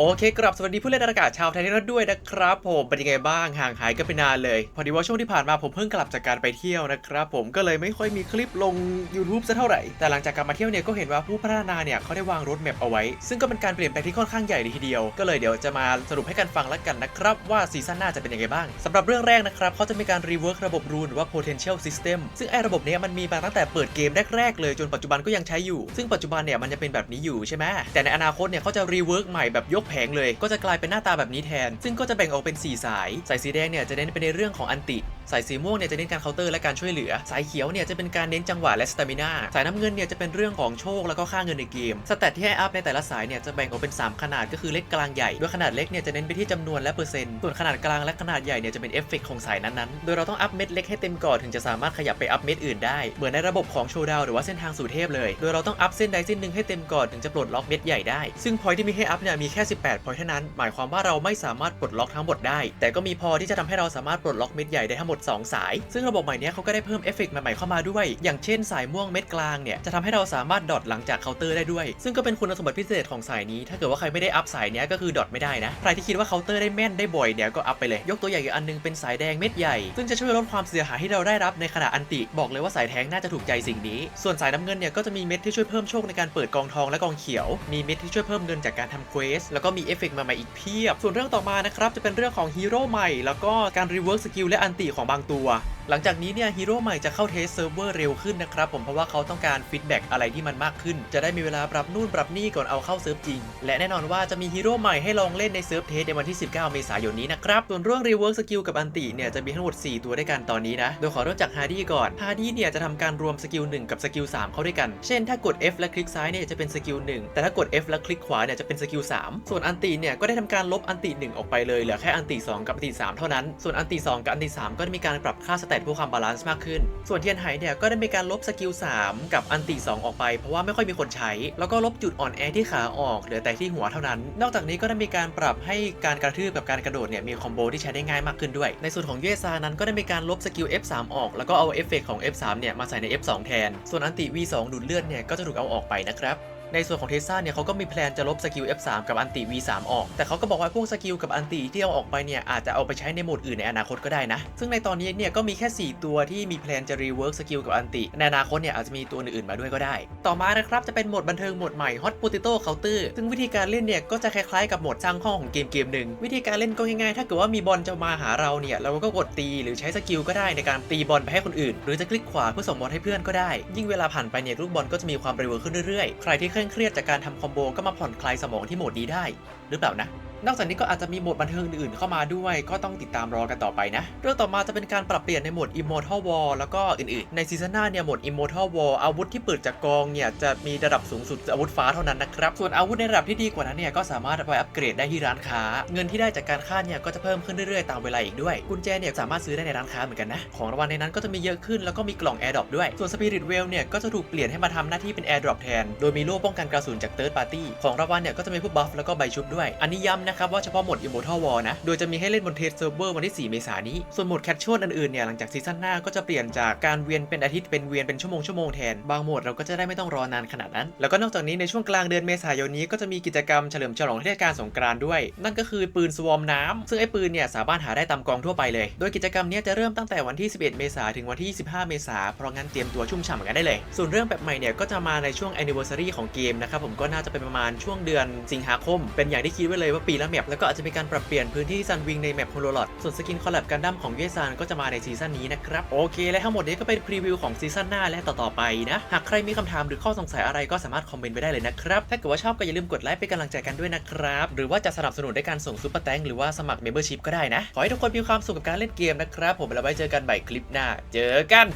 โอเคกลับสวัสดีผู้เล่นอากาศชาวไทยทุกท่านด้วยนะครับ ผมเป็นยังไงบ้างห่างหายกันไปนานเลย พอดีว่าช่วงที่ผ่านมาผมเพิ่งกลับจากการไปเที่ยวนะครับ ผมก็เลยไม่ค่อยมีคลิปลง YouTube ซะเท่าไหร่ แต่หลังจากกลับมาเที่ยวเนี่ยก็เห็นว่าผู้พัฒนาเนี่ยเขาได้วางรถแมพเอาไว้ ซึ่งก็เป็นการเปลี่ยนแปลงที่ค่อนข้างใหญ่เลยทีเดียว ก็เลยเดี๋ยวจะมาสรุปให้กันฟังแล้วกันนะครับ ว่าซีซั่นหน้าจะเป็นยังไงบ้างสำหรับเรื่องแรกนะครับเขาจะมีการรีเวิร์กระบบรูนหรือว่า potential system ซึ่งไอ้ระบบเนี้ยมันมีมาตั้งแต่เปิดเกมแรกๆเลยจนปัจจุบันก็ยังใช้อยู่ ซึ่งปัจจุบันเนี่ยมันจะเป็นแบบนี้อยู่ใช่ไหมแต่ในอนาคตเนี่ยเขาจะรีเวิร์กใหม่แบบยกแผงเลย ก็จะกลายเป็นหน้าตาแบบนี้แทน ซึ่งก็จะแบ่งออกเป็น 4 สาย สายสีแดงเนี่ยจะเน้นไปในเรื่องของอันติ สายสีม่วงเนี่ยจะเน้นการเคาน์เตอร์และการช่วยเหลือ สายเขียวเนี่ยจะเป็นการเน้นจังหวะและสตามินาสายน้ำเงินเนี่ยจะเป็นเรื่องของโชคแล้วก็ค่าเงินในเกม สแตทที่ให้อัพในแต่ละสายเนี่ยจะแบ่งออกเป็น 3 ขนาดก็คือเล็กกลางใหญ่โดยขนาดเล็กเนี่ยจะเน้นไปที่จำนวนและเปอร์เซ็นต์ ส่วนขนาดกลางและขนาดใหญ่เนี่ยจะเป็นเอฟเฟกต์ของสายนั้นๆ โดยเราต้องอัพเม็ดเล็กให้เต็มก่อนถึงจะสามารถขยับไปอัพเม็ดอื่นได้ เหมือนในระบบของโชว์ดาวหรือว่าเส้นทางสู่เทพเลย โดยเราต้องอัพเส้นใดเส้นหนึ่งให้เต็มก่อนถึงจะปลดล็อกเม็ดใหญ่ได้ ซึ่งพอยที่มีให้อัพเนี่ยมีแค่18พอยเท่านั้น หมายความว่าเราไม่สามารถปลดล็อกทั้งหมดได้ แต่ก็มีพอที่จะทำให้เราสามารถปลดล็อกเม็ดใหญ่ได้ทั้งหมด 2 สาย ซึ่งระบบใหม่เนี้ยเขาก็ได้เพิ่มเอฟเฟกต์ใหม่ๆเข้ามาด้วย อย่างเช่นสายม่วงเม็ดกลางเนี่ยจะทำให้เราสามารถดอทหลังจากเคาน์เตอร์ได้ด้วย ซึ่งก็เป็นคุณสมบัติพิเศษของสายนี้ ถ้าเกิดว่าใครไม่ได้อัพสายเนี้ยก็คือดอทไม่ได้นะ ใครที่คิดว่าเคาน์เตอร์ได้แม่นได้บ่อยเนี่ยก็อัพไปเลย ยกตัวอย่างอีกอันนึงเป็นสายแดงเม็ดใหญ่ ซึ่งจะช่วยลดความเสียหายที่เราได้รับในขณะอันติ บอกเลยว่าสายแทงน่าจะถูกใจสิ่งนี้ ส่วนสายน้ำเงินเนี่ยก็จะมีเม็ดที่ช่วยเพิ่มโชคในการเปิดกองทองและกองเขียว มีเม็ดที่ช่วยเพิ่มเงินจากการทำเควสแแล้วก็มีเอฟเฟกต์ใหม่ๆอีกเพียบ ส่วนเรื่องต่อมานะครับจะเป็นเรื่องของฮีโร่ใหม่แล้วก็การรีเวิร์กสกิลและอันติของบางตัว หลังจากนี้เนี่ยฮีโร่ใหม่จะเข้าเทสเซิร์ฟเวอร์เร็วขึ้นนะครับผมเพราะว่าเขาต้องการฟีดแบ็กอะไรที่มันมากขึ้น จะได้มีเวลาปรับนู่นปรับนี่ก่อนเอาเข้าเซิร์ฟจริง และแน่นอนว่าจะมีฮีโร่ใหม่ให้ลองเล่นในเซิร์ฟเทสในวันที่ 19 เมษายนนี้นะครับส่วนเรื่องรีเวิร์สสกิลกับอันติเนี่ยจะมีทั้งหมด 4 ตัวด้วยกันตอนนี้นะโดยขอเริ่มจากฮาร์ดี้ก่อนฮาร์ดี้เนี่ยจะทำการรวมสกิล1กับสกิล3เข้าด้วยกัน เช่นถ้ากด F และคลิกซ้ายเนี่ยจะเป็นสกิล1แต่ถ้ากด F และคลิกขวาเนี่ยจะเป็นสกิล3ส่วนอันติเนี่ยก็ได้ทำการลบอันติ1ออกไปเลยเหลือแค่อันติ2กับอันติ3เท่านั้นส่วนอันติ2กับอันติ3ก็ได้มีการปรับค่าสเตเพื่อความบาลานซ์มากขึ้น ส่วนเทียนไหเนี่ยก็ได้มีการลบสกิล 3 กับอันติ 2 ออกไป เพราะว่าไม่ค่อยมีคนใช้ แล้วก็ลบจุดอ่อนแอที่ขาออกเหลือแต่ที่หัวเท่านั้น นอกจากนี้ก็ได้มีการปรับให้การกระทืบกับการกระโดดเนี่ยมีคอมโบที่ใช้ได้ง่ายมากขึ้นด้วย ในส่วนของเยซานั้นก็ได้มีการลบสกิล F3 ออก แล้วก็เอาเอฟเฟกของ F3 เนี่ยมาใส่ใน F2 แทน ส่วนอันติ V2 ดูดเลือดเนี่ยก็จะถูกเอาออกไปนะครับ ในส่วนของเทสซาเนี่ยเขาก็มีแพลนจะลบสกิล F3 กับอันติ V3 ออก แต่เขาก็บอกว่าพวกสกิลกับอันติที่เอาออกไปเนี่ยอาจจะเอาไปใช้ในโหมดอื่นในอนาคตก็ได้นะ ซึ่งในตอนนี้เนี่ยก็มีแค่ 4 ตัวที่มีแพลนจะรีเวิร์กสกิลกับอันติ ในอนาคตเนี่ยอาจจะมีตัวอื่นๆมาด้วยก็ได้ ต่อมานะครับจะเป็นโหมดบันเทิงโหมดใหม่ Hot Potato Counter ซึ่งวิธีการเล่นเนี่ยก็จะคล้ายๆกับโหมดสร้างห้องของเกมเกมหนึ่งวิธีการเล่นก็ง่ายๆ ถ้าเกิดว่ามีบอลจะมาหาเราเนี่ยเราก็กดตีหรือใช้สกิลก็ได้ในการตีบอลไปให้คนอื่น หรือจะคลิกขวาเพื่อส่งบอลให้เพื่อนก็ได้ ยิ่งเวลาผ่านไปเนี่ยลูกบอลก็จะมีความเร็วขึ้นเรื่อยๆ ใครที่เคร่งเครียดจากการทำคอมโบก็มาผ่อนคลายสมองที่โหมดนี้ได้ หรือเปล่านะ นอกจากนี้ก็อาจจะมีโหมดบันเทิงอื่นๆเข้ามาด้วย ก็ต้องติดตามรอกันต่อไปนะ เรื่องต่อมาจะเป็นการปรับเปลี่ยนในโหมด Immortal War แล้วก็อื่นๆ ในซีซั่นหน้าเนี่ยโหมด Immortal War อาวุธที่เปิดจากกองเนี่ยจะมีระดับสูงสุดอาวุธฟ้าเท่านั้นนะครับ ส่วนอาวุธในระดับที่ดีกว่านั้นเนี่ยก็สามารถไปอัปเกรดได้ที่ร้านค้า เงินที่ได้จากการฆ่าเนี่ยก็จะเพิ่มขึ้นเรื่อยๆ ตามเวลาอีกด้วย กุญแจเนี่ยสามารถซื้อได้ในร้านค้าเหมือนกันนะ ของรางวัลในนั้นก็จะมีเยอะขึ้นแล้วก็มีกล่อง Airdrop ด้วย ส่วน Spirit Well เนี่ยก็จะถูกเปลี่ยนให้มาทำหน้าที่เป็น Airdrop แทน โดยมีโล่ป้องกันกระสุนจาก Third Party ของรางวัลเนี่ยก็จะมีพวกบัฟแล้วก็ใบชุบด้วย อันนี้ย้ำนะครับว่าเฉพาะหมด Immortal War นะ โดยจะมีให้เล่นบนเทสเซิร์ฟเวอร์วันที่ 4 เมษายนนี้ ส่วนหมดแคชชวลอื่นๆเนี่ยหลังจากซีซั่นหน้าก็จะเปลี่ยนจากการเวียนเป็นอาทิตย์เป็นเวียนเป็นชั่วโมงชั่วโมงแทน บางโหมดเราก็จะได้ไม่ต้องรอนานขนาดนั้น แล้วก็นอกจากนี้ในช่วงกลางเดือนเมษายนนี้ก็จะมีกิจกรรมเฉลิมฉลองเทศกาลสงกรานต์ด้วย นั่นก็คือปืนสวอมน้ำซึ่งไอ้ปืนเนี่ยสามารถหาได้ตามกองทั่วไปเลย โดยกิจกรรมนี้จะเริ่มตั้งแต่วันที่ 11 เมษายนถึงวันที่ 25 เมษายนเพราะงั้นเตรียมตัวชุ่มฉ่ำกันได้เลย ส่วนเรื่องแบบใหม่เนี่ยก็จะมาในช่วง anniversary ของเกมนะครับผมก็น่าจะเป็นประมาณช่วงเดือนสิงหาคม เป็นอย่างที่คิดไว้เลยว่าปีละแมปแล้วก็อาจจะมีการปรับเปลี่ยนพื้นที่ซันวิงในแมปโฮโลลอดส่วนสกินคอลแลบกันดั้มของเยซานก็จะมาในซีซั่นนี้นะครับโอเค และทั้งหมดนี้ก็เป็นพรีวิวของซีซั่นหน้าและต่อๆไปนะหากใครมีคำถามหรือข้อสงสัยอะไรก็สามารถคอมเมนต์ไว้ได้เลยนะครับถ้าเกิดว่าชอบก็อย่าลืมกดไลค์เป็นกำลังใจกันด้วยนะครับหรือว่าจะสนับสนุนด้วยการส่งซุปเปอร์แตงหรือว่าสมัครเมมเบอร์ชิพก็ได้นะขอให้ทุกคนมีความสุขกับการเล่นเกมนะครับผมแล้วไว้เจอกันใหม่คลิปหน้า เจอกัน